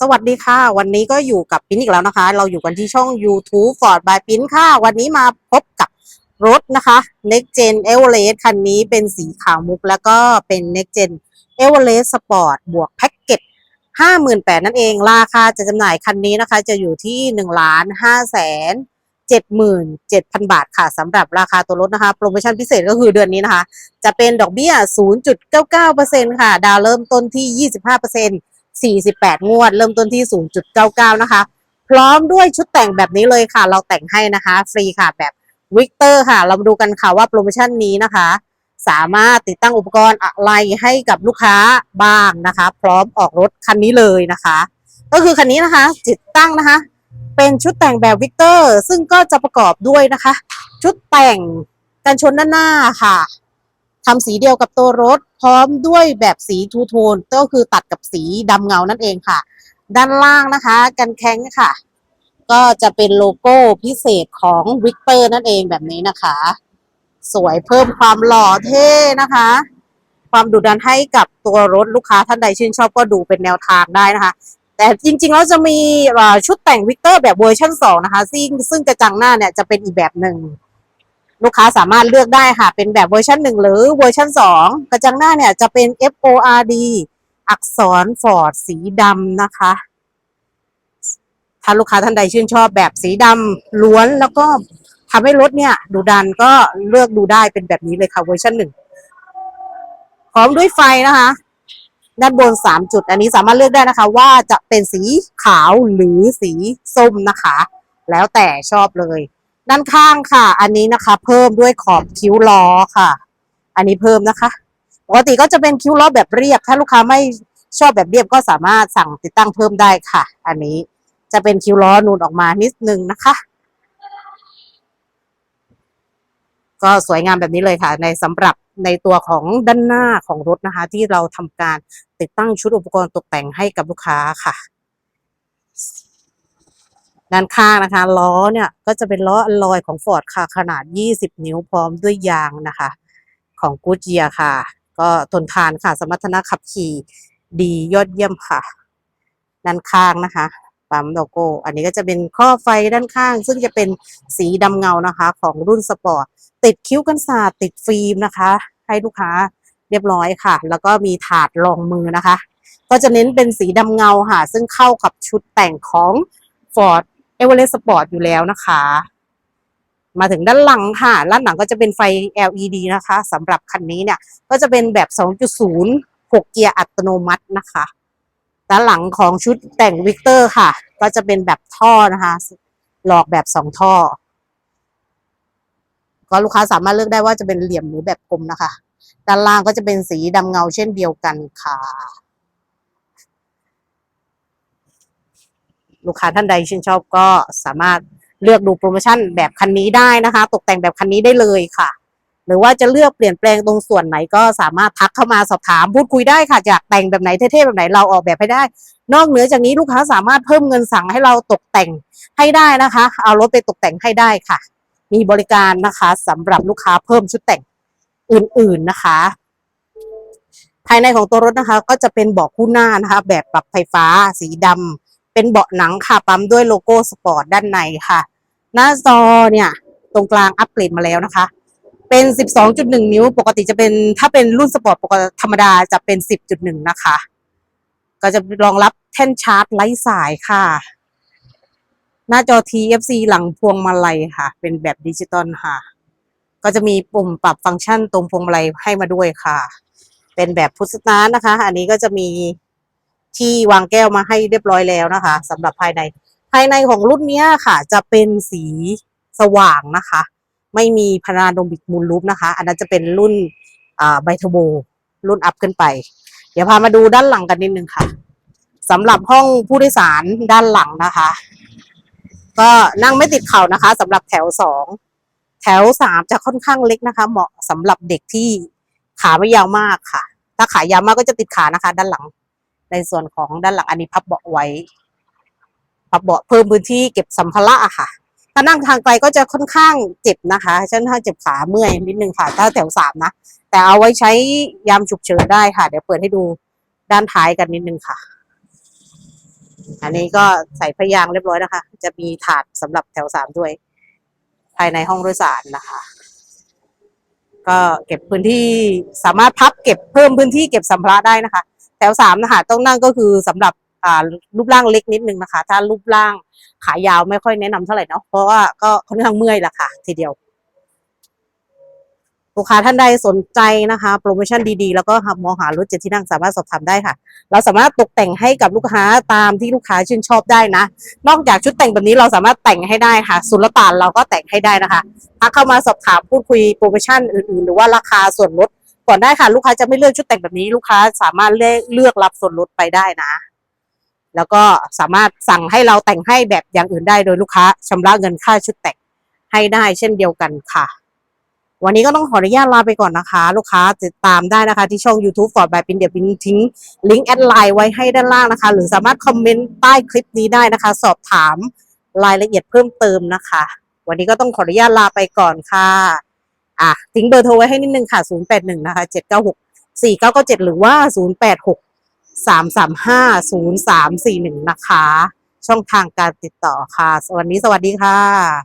สวัสดีค่ะ วันนี้ก็อยู่กับปิ้นอีกแล้วนะคะ เราอยู่กันที่ช่อง YouTube Ford by ปิ้นค่ะ วันนี้มาพบกับรถนะคะ Next Gen Everest คันนี้เป็นสีขาวมุก แล้วก็เป็น Next Gen Everest Sport บวกแพ็กเกจ58,000นั่นเอง ราคาจะจำหน่ายคันนี้นะคะ จะอยู่ที่1ล้าน5แสน77,000 บาทค่ะสำหรับราคาตัวรถนะคะ โปรโมชั่นพิเศษก็คือเดือนนี้นะคะ จะเป็นดอกเบี้ย 0.99%ค่ะ ดาวเริ่มต้นที่ 25% 48 งวด เริ่มต้นที่ 0.99 นะคะ พร้อมด้วยชุดแต่งแบบนี้เลยค่ะ เราแต่งให้นะคะ ฟรีค่ะแบบวิกเตอร์ค่ะ เรามาดูกันค่ะว่าโปรโมชั่นนี้นะคะ สามารถติดตั้งอุปกรณ์อะไรให้กับลูกค้าบ้างนะคะ พร้อมออกรถคันนี้เลยนะคะ ก็คือคันนี้นะคะติดตั้งนะคะ เป็นชุดแต่งแบบวิกเตอร์ซึ่งก็จะประกอบด้วยนะคะ ชุดแต่งกันชนด้านหน้าค่ะ ทำสีเดียวกับตัวรถ พร้อมด้วยแบบสีทูโทนก็คือตัดกับสีดำเงานั่นเองค่ะ ด้านล่างนะคะกันแข้งค่ะ ก็จะเป็นโลโก้พิเศษของวิกเตอร์นั่นเองแบบนี้นะคะ สวยเพิ่มความหล่อเท่นะคะ ความดุดันให้กับตัวรถลูกค้าท่านใดชื่นชอบก็ดูเป็นแนวทางได้นะคะแต่จริงๆแล้วจะมีชุดแต่งวิกเตอร์แบบเวอร์ชัน2นะคะซึ่งซึ่งกระจังหน้าเนี่ยจะเป็นอีกแบบหนึ่ง ลูกค้าสามารถเลือกได้ค่ะ เป็นแบบเวอร์ชันหนึ่งหรือเวอร์ชันสองกระจังหน้าเนี่ยจะเป็น F O R D อักษรฟอร์ดสีดำนะคะ ถ้าลูกค้าท่านใดชื่นชอบแบบสีดำล้วนแล้วก็ทำให้รถเนี่ย ดูดันก็เลือกดูได้เป็นแบบนี้เลยค่ะเวอร์ชันหนึ่งพร้อมด้วยไฟนะคะ ด้านบนสามจุด อันนี้สามารถเลือกได้นะคะ ว่าจะเป็นสีขาวหรือสีส้มนะคะ แล้วแต่ชอบเลย ด้านข้างค่ะ อันนี้นะคะ เพิ่มด้วยขอบคิ้วล้อค่ะ อันนี้เพิ่มนะคะปกติก็จะเป็นคิ้วล้อแบบเรียบ ถ้าลูกค้าไม่ชอบแบบเรียบก็สามารถสั่งติดตั้งเพิ่มได้ค่ะ อันนี้จะเป็นคิ้วล้อนูนออกมานิดนึงนะคะ ก็สวยงามแบบนี้เลยค่ะ ในสำหรับในตัวของด้านหน้าของรถนะคะ ที่เราทำการติดตั้งชุดอุปกรณ์ตกแต่งให้กับลูกค้าค่ะ ด้านข้างนะคะล้อเนี่ยก็จะเป็นล้ออลลอยของ Ford ค่ะขนาด 20 นิ้วพร้อมด้วยยางนะคะ ของ Goodyear ค่ะ ก็ทนทานค่ะ สมรรถนะขับขี่ดียอดเยี่ยมค่ะ ด้านข้างนะคะปั๊มโลโก้ อันนี้ก็จะเป็นข้อไฟด้านข้าง ซึ่งจะเป็นสีดำเงานะคะ ของรุ่นสปอร์ตติดคิ้วกันศาสตร์ติดฟิล์มนะคะ ให้ลูกค้าเรียบร้อยค่ะ แล้วก็มีถาดรองมือนะคะ ก็จะเน้นเป็นสีดำเงาค่ะ ซึ่งเข้ากับชุดแต่งของ Ford Everest Sport อยู่แล้วนะคะ มาถึงด้านหลังค่ะ ด้านหลังก็จะเป็นไฟ LED นะคะสำหรับคันนี้เนี่ยก็จะเป็นแบบ 2.0 6 เกียร์อัตโนมัตินะคะ ด้านหลังของชุดแต่งวิกเตอร์ค่ะ ก็จะเป็นแบบท่อนะคะ หลอกแบบสองท่อ ก็ลูกค้าสามารถเลือกได้ว่าจะเป็นเหลี่ยมหรือแบบกลมนะคะ ด้านล่างก็จะเป็นสีดำเงาเช่นเดียวกันค่ะ ลูกค้าท่านใดชื่นชอบก็สามารถเลือกดูโปรโมชั่นแบบคันนี้ได้นะคะ ตกแต่งแบบคันนี้ได้เลยค่ะ หรือว่าจะเลือกเปลี่ยนแปลงตรงส่วนไหนก็สามารถทักเข้ามาสอบถามพูดคุยได้ค่ะอยากแต่งแบบไหนเท่ๆแบบไหนเราออกแบบให้ได้ นอกเหนือจากนี้ลูกค้าสามารถเพิ่มเงินสั่งให้เราตกแต่งให้ได้นะคะ เอารถไปตกแต่งให้ได้ค่ะ มีบริการนะคะสำหรับลูกค้าเพิ่มชุดแต่งอื่นๆนะคะ ภายในของตัวรถนะคะ ก็จะเป็นเบาะคู่หน้านะคะ แบบปรับไฟฟ้า สีดำ เป็นเบาะหนังค่ะ ปั๊มด้วยโลโก้สปอร์ตด้านในค่ะ หน้าจอเนี่ยตรงกลางอัปเกรดมาแล้วนะคะ เป็น 12.1 นิ้ว ปกติจะเป็นถ้าเป็นรุ่นสปอร์ตปกติธรรมดาจะเป็น 10.1 นะคะ ก็จะรองรับแท่นชาร์จไร้สายค่ะ หน้าจอ TFC หลังพวงมาลัยค่ะ เป็นแบบดิจิตอลค่ะ ก็จะมีปุ่มปรับฟังก์ชันตรงพวงมาลัยให้มาด้วยค่ะ เป็นแบบพุทสตาร์นะคะ อันนี้ก็จะมี ที่วางแก้วมาให้เรียบร้อยแล้วนะคะสำหรับภายใน ภายในของรุ่นนี้ค่ะ จะเป็นสีสว่างนะคะ ไม่มีพาราโดมิกมูลลูปนะคะ อันนั้นจะเป็นรุ่นอ่าไบเทอร์โบรุ่นอัพขึ้นไป เดี๋ยวพามาดูด้านหลังกันนิดนึงค่ะสำหรับห้องผู้โดยสารด้านหลังนะคะ ก็นั่งไม่ติดเข่านะคะสำหรับแถวสองแถวสามจะค่อนข้างเล็กนะคะ เหมาะสำหรับเด็กที่ขาไม่ยาวมากค่ะ ถ้าขายาวมากก็จะติดขานะคะ ด้านหลัง ในส่วนของด้านหลังอันนี้พับเบาะไว้ พับเบาะเพิ่มพื้นที่เก็บสัมภาระอะค่ะถ้านั่งทางไกลก็จะค่อนข้างเจ็บนะคะฉันถ้าเจ็บขาเมื่อยนิดนึงค่ะ ถ้าแถวสามนะ แต่เอาไว้ใช้ยามฉุกเฉินได้ค่ะ เดี๋ยวเปิดให้ดูด้านท้ายกันนิดนึงค่ะ อันนี้ก็ใส่พยางเรียบร้อยนะคะ จะมีถาดสำหรับแถวสามด้วย ภายในห้องโดยสารนะคะ ก็เก็บพื้นที่สามารถพับเก็บเพิ่มพื้นที่เก็บสัมภาระได้นะคะ แถวสามนะคะต้องนั่งก็คือสำหรับรูปร่างเล็กนิดนึงนะคะ ถ้ารูปร่างขายาวไม่ค่อยแนะนำเท่าไหร่เนาะเพราะว่าก็ค่อนข้างเมื่อยละค่ะ ทีเดียวลูกค้าท่านใดสนใจนะคะ โปรโมชั่นดีๆ แล้วก็มองหารถเจ็ดที่นั่งสามารถสอบถามได้ค่ะ เราสามารถตกแต่งให้กับลูกค้าตามที่ลูกค้าชื่นชอบได้นะ นอกจากชุดแต่งแบบนี้เราสามารถแต่งให้ได้ค่ะสุลต่านเราก็แต่งให้ได้นะคะถ้าเข้ามาสอบถามพูดคุยโปรโมชั่นอื่นๆ หรือว่าราคาส่วนลด ก่อนได้ค่ะ ลูกค้าจะไม่เลือกชุดแต่งแบบนี้ ลูกค้าสามารถเลือกเลือกรับส่วนลดไปได้นะ แล้วก็สามารถสั่งให้เราแต่งให้แบบอย่างอื่นได้โดยลูกค้าชำระเงินค่าชุดแต่งให้ได้เช่นเดียวกันค่ะ วันนี้ก็ต้องขออนุญาตลาไปก่อนนะคะ ลูกค้าติดตามได้นะคะ ที่ช่อง YouTube Ford by ปินเดี๋ยวปินทิ้งลิงก์แอดไลน์ไว้ให้ด้านล่างนะคะ หรือสามารถคอมเมนต์ใต้คลิปนี้ได้นะคะ สอบถามรายละเอียดเพิ่มเติมนะคะ วันนี้ก็ต้องขออนุญาตลาไปก่อนค่ะ อะทิ้งเบอร์โทรไว้ให้นิดนึงค่ะ 081 นะคะ 796 4997 หรือว่า 086 335 0341 นะคะ ช่องทางการติดต่อค่ะสวัสดีสวัสดีค่ะ